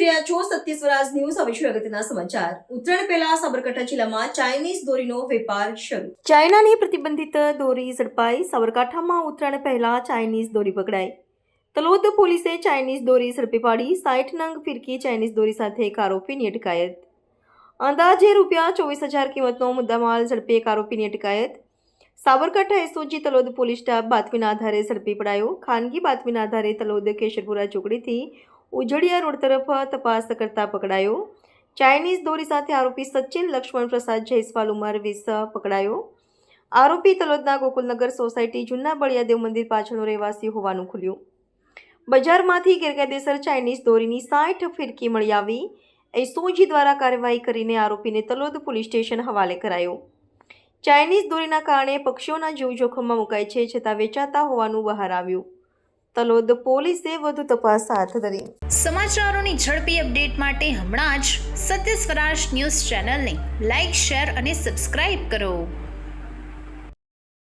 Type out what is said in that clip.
રહ્યા છો સત્ય સ્વરાજ ન્યૂઝ. હવે છે અગત્યના સમાચાર. ઉત્તરાયણ પહેલા સાબરકાંઠા જિલ્લામાં ચાઇનીઝ દોરીનો વેપાર શરૂ. ચાઇનાની પ્રતિબંધિત દોરી ઝડપાઈ. સાબરકાંઠામાં ઉત્તરાયણ પહેલા ચાઇનીઝ દોરી પકડાઈ. તલોદ પોલીસે ચાઇનીઝ દોરી ઝડપી પાડી. સાઠ નંગ ફિરકી ચાઇનીઝ દોરી સાથે એક આરોપીની અટકાયત. અંદાજે રૂપિયા ચોવીસ હજાર કિંમતનો મુદ્દામાલ ઝડપી એક આરોપીની અટકાયત. Sabarkantha SOG Talod police staff બાતમીના આધારે ઝડપી પડાયો. ખાનગી બાતમીના આધારે તલોદ કેશરપુરા ચોકડીથી ઉજળિયા રોડ તરફ તપાસ કરતા પકડાયો. ચાઇનીઝ દોરી સાથે આરોપી સચિન લક્ષ્મણ પ્રસાદ જયસ્વાલ ઉંમર વીસ પકડાયો. આરોપી તલોદના ગોકુલનગર સોસાયટી જૂના બળિયાદેવ મંદિર પાછળનો રહેવાસી હોવાનું ખુલ્યું. બજારમાંથી ગેરકાયદેસર ચાઇનીઝ દોરીની સાઠ ફિરકી મળી આવી. એસઓજી દ્વારા કાર્યવાહી કરીને આરોપીને તલોદ પોલીસ સ્ટેશન હવાલે કરાયો. ચાઇનીઝ દોરીના કારણે પક્ષીઓના જીવ જોખમમાં મુકાય છે છતાં વેચાતા હોવાનું બહાર આવ્યું. તલોદ પોલીસે વધુ તપાસ હાથ ધરી. સમાચારોની ઝડપી અપડેટ માટે હમણાં જ સત્ય સ્વરાજ ન્યૂઝ ચેનલને લાઇક શેર અને સબસ્ક્રાઇબ કરો.